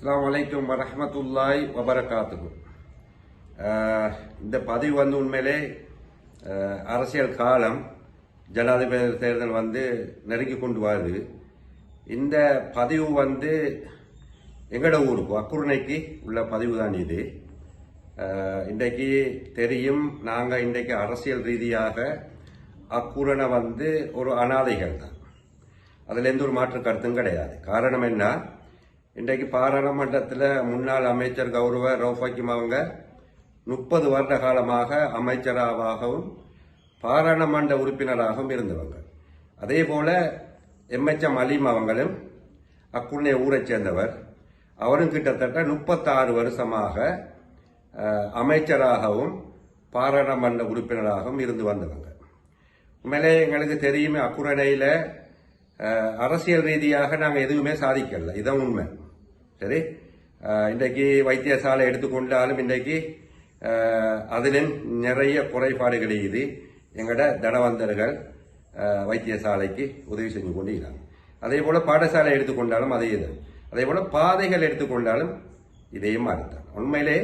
அஸ்லாம் வலைக்கம் வரமத்துல்லாய் வபரகாத்துகு இந்த பதிவு வந்து உண்மையிலே அரசியல் காலம் ஜனாதிபதி தேர்தல் வந்து நெருங்கி கொண்டு வருது. இந்த பதிவு வந்து எங்களோட ஊருக்கு அக்குருணைக்கு உள்ள பதிவு தான் இது. இன்றைக்கு தெரியும் நாங்கள் இன்றைக்கு அரசியல் ரீதியாக அக்குரணை வந்து ஒரு அனாதைகள் தான் அதில் எந்த ஒரு மாற்று கருத்தும் கிடையாது. காரணம் என்ன? இன்றைக்கு பாராளுமன்றத்தில் முன்னாள் அமைச்சர் கௌரவ ரௌஃபக்கிம் அவங்க முப்பது வருட காலமாக அமைச்சராகவும் பாராளுமன்ற உறுப்பினராகவும் இருந்தவங்க. அதே போல எம்எச்எம் அலீம் அவங்களும் அக்குள்ளே ஊரைச் சேர்ந்தவர். அவரும் கிட்டத்தட்ட முப்பத்தாறு வருஷமாக அமைச்சராகவும் பாராளுமன்ற உறுப்பினராகவும் இருந்து வந்தவங்க. உண்மையிலே எங்களுக்கு தெரியுமே அக்குரணையில் அரசியல் ரீதியாக நாங்கள் எதுவுமே சாதிக்கல. இதான் உண்மை. சரி? இன்றைக்கு வைத்தியசாலை எடுத்துக்கொண்டாலும் இன்றைக்கு அதிலும் நிறைய குறைபாடுகள் இது எங்களோட தனவந்தர்கள் வைத்தியசாலைக்கு உதவி செஞ்சு கொண்டிருக்காங்க அதே போல் பாடசாலை எடுத்துக்கொண்டாலும் அதே இது. அதே போல் பாதைகள் எடுத்துக்கொண்டாலும் இதே மாதிரி தான் உண்மையிலே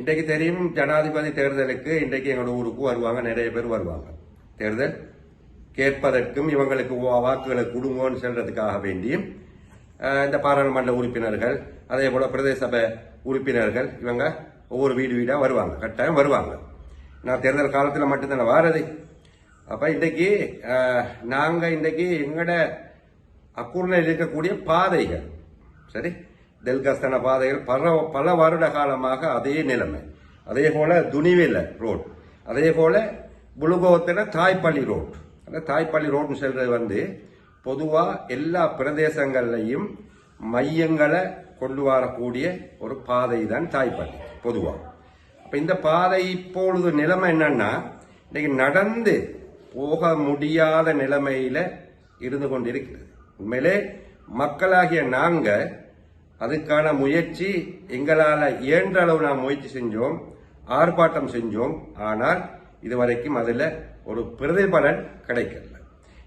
இன்றைக்கு தெரியும் ஜனாதிபதி தேர்தலுக்கு இன்றைக்கு எங்களோட ஊருக்கு வருவாங்க நிறைய பேர் வருவாங்க. தேர்தல் கேட்பதற்கும் இவங்களுக்கு வாக்குகளை கொடுங்கோன்னு சொல்றதுக்காக வேண்டியும் இந்த பாராளுமன்ற உறுப்பினர்கள் அதே போல பிரதேச சபை உறுப்பினர்கள் இவங்க ஒவ்வொரு வீடு வீடா வருவாங்க கட்டாயம் வருவாங்க. நான் தேர்தல் காலத்தில் மட்டும்தானே வாரது. அப்ப இன்றைக்கு நாங்கள் நாங்க இன்றைக்கு எங்கட அக்கூரில் இருக்கக்கூடிய பாதைகள் சரி? தெல்கஸ்தன பாதைகள் பல பல வருட காலமாக அதே நிலைமை. அதே போல துணிவில ரோட் அதே போல புலுகோத்தில் தாய்ப்பள்ளி ரோட் அந்த தாய்ப்பள்ளி ரோட்னு சொல்றது வந்து பொதுவாக எல்லா பிரதேசங்கள்லையும் மையங்களை கொண்டு வரக்கூடிய ஒரு பாதை தான் தாய்ப்பள்ளி பொதுவாக அப்போ இந்த பாதை இப்பொழுது நிலைமை என்னன்னா இன்னைக்கு நடந்து போக முடியாத நிலைமையில இருந்து கொண்டிருக்கிறது. உண்மையிலே மக்களாகிய நாங்கள் அதுக்கான முயற்சி எங்களால் இயன்ற அளவு நாம் முயற்சி செஞ்சோம் ஆர்ப்பாட்டம் செஞ்சோம். ஆனால் இதுவரைக்கும் அதில் ஒரு பிரதிபலன் கிடைக்கல.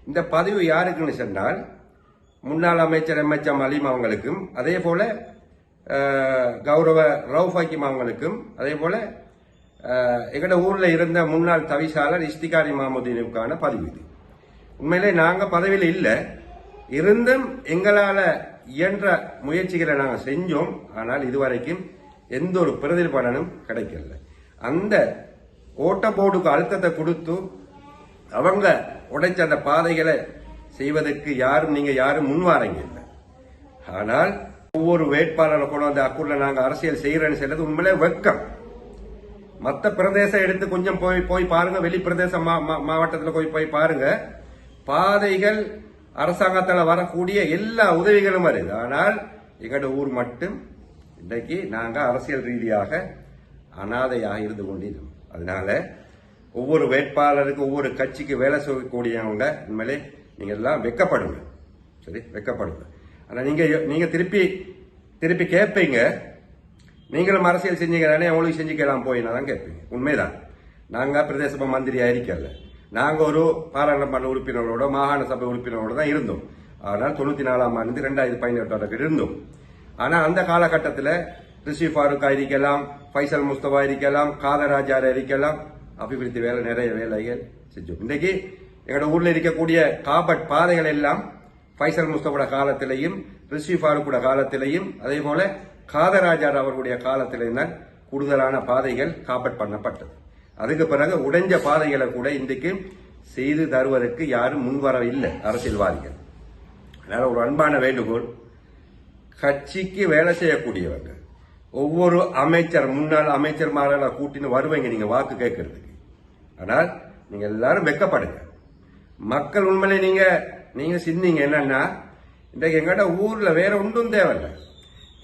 இந்த பதிவு யாருக்குன்னு சொன்னால் முன்னாள் அமைச்சர் எம்எச்எம் அலீம் அவங்களுக்கும் அதே போல் கௌரவ ரவுஃப் ஹக்கீம் அவங்களுக்கும் அதே போல் எங்களோட ஊரில் இருந்த முன்னாள் தவிசாளர் இஸ்திகாரி மாமுதீனுக்கான பதிவு இது. உண்மையிலே நாங்கள் பதவியில் இல்லை. இருந்தும் எங்களால் இயன்ற முயற்சிகளை நாங்கள் செஞ்சோம். ஆனால் இதுவரைக்கும் எந்த ஒரு பிரதிபலனும் கிடைக்கல. அந்த ஓட்ட போர்டுக்கு அழுத்தத்தை கொடுத்து அவங்க உடைச்ச அந்த பாதைகளை செய்வதற்கு யாரும் நீங்க யாரும் முன்வாரங்க இல்லை. ஆனால் ஒவ்வொரு வேட்பாளரை கொண்டு வந்து அக்கூர்ல நாங்க அரசியல் செய்யறேன்னு சொல்றது உண்மையிலே வெட்கம். மத்த பிரதேசம் எடுத்து கொஞ்சம் போய் போய் பாருங்க வெளி பிரதேச மா- மா- போய் போய் பாருங்க. பாதைகள் அரசாங்கத்தால் வரக்கூடிய எல்லா உதவிகளும் வருது. ஆனால் எங்களோட ஊர் மட்டும் இன்றைக்கு நாங்கள் அரசியல் ரீதியாக அனாதையாக இருந்து கொண்டிருக்கோம் அதனால ஒவ்வொரு வேட்பாளருக்கு ஒவ்வொரு கட்சிக்கு வேலை செய்யக்கூடியவங்க உண்மையிலே நீங்கள் எல்லாம் வெக்கப்படுங்க. சரி வெக்கப்படுங்க. ஆனால் நீங்கள் நீங்கள் திருப்பி திருப்பி கேட்பீங்க நீங்களும் அரசியல் செஞ்சீங்க தானே செஞ்சுக்கலாம் போய் தான் கேட்பீங்க உண்மைதான். நாங்கள் பிரதேச சபை மந்திரியா இருக்கல. நாங்கள் ஒரு பாராளுமன்ற உறுப்பினரோட மாகாண சபை உறுப்பினரோட தான் இருந்தோம். ஆனால் தொண்ணூற்றி நாலாம் ஆண்டு ரெண்டாயிரத்தி பதினெட்டு இருந்தோம். ஆனால் அந்த காலகட்டத்தில் ரிஷி ஃபாரூக்கா இருக்கலாம் ஃபைசல் முஸ்தபா இருக்கலாம் காதராஜார் இருக்கலாம் அபிவிருத்தி வேலை நிறைய வேலைகள் செஞ்சோம். இன்றைக்கு எங்களோட ஊரில் இருக்கக்கூடிய காபட் பாதைகள் எல்லாம் ஃபைசல் முஸ்தபோட காலத்திலையும் ரிஷி ஃபாரூக்கோட காலத்திலையும் அதே போல காதராஜார் அவர்களுடைய காலத்திலையும் தான் கூடுதலான பாதைகள் காப்பட் பண்ணப்பட்டது. அதுக்கு பிறகு உடைஞ்ச பாதைகளை கூட இன்றைக்கு செய்து தருவதற்கு யாரும் முன்வரவில்லை அரசியல்வாதிகள். அதனால் ஒரு அன்பான வேண்டுகோள் கட்சிக்கு வேலை செய்யக்கூடியவங்க ஒவ்வொரு அமைச்சர் முன்னாள் அமைச்சர்மார்களை கூட்டின்னு வருவீங்க நீங்க வாக்கு கேட்கறதுக்கு. ஆனால் நீங்க எல்லாரும் வெக்கப்படுங்க மக்கள் உண்மையிலே நீங்க நீங்க சிந்திங்க. என்னன்னா இன்றைக்கு எங்கட ஊர்ல வேற ஒன்றும் தேவையில்லை.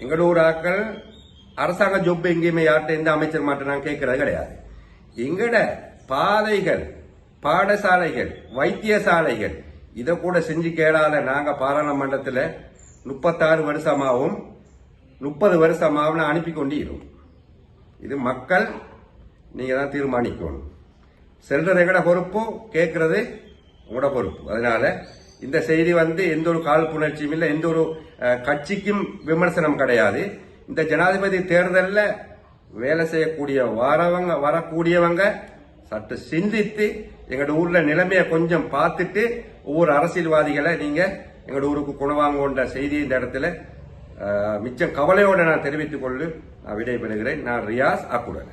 எங்களோட ஊர் ஆட்கள் அரசாங்க ஜொப் எங்கேயுமே யார்கிட்ட எந்த அமைச்சர் மாட்ட நான் கேட்கறது கிடையாது. எங்கட பாதைகள் பாடசாலைகள் வைத்தியசாலைகள் இதை கூட செஞ்சு கேளாத நாங்கள் பாராளுமன்றத்தில் முப்பத்தாறு வருஷமாகவும் முப்பது வருஷமாவும் அனுப்பி கொண்டிருக்கோம் இது மக்கள் நீங்கள் தான் தீர்மானிக்கணும். செல்றது எங்கட பொறுப்பு கேட்கறது உங்களோட பொறுப்பு. அதனால இந்த செய்தி வந்து எந்த ஒரு காழ்ப்புணர்ச்சியும் இல்லை எந்த ஒரு கட்சிக்கும் விமர்சனம் கிடையாது. இந்த ஜனாதிபதி தேர்தலில் வேலை செய்யக்கூடிய வரவங்க வரக்கூடியவங்க சற்று சிந்தித்து எங்களோட ஊரில் நிலைமையை கொஞ்சம் பார்த்துட்டு ஒவ்வொரு அரசியல்வாதிகளை நீங்கள் எங்களோட ஊருக்கு கொண்டு செய்தி இந்த இடத்துல மிச்சம் கவலையோடு நான் தெரிவித்துக் கொண்டு நான் விடைபெறுகிறேன். நான் ரியாஸ் அக்குடன்.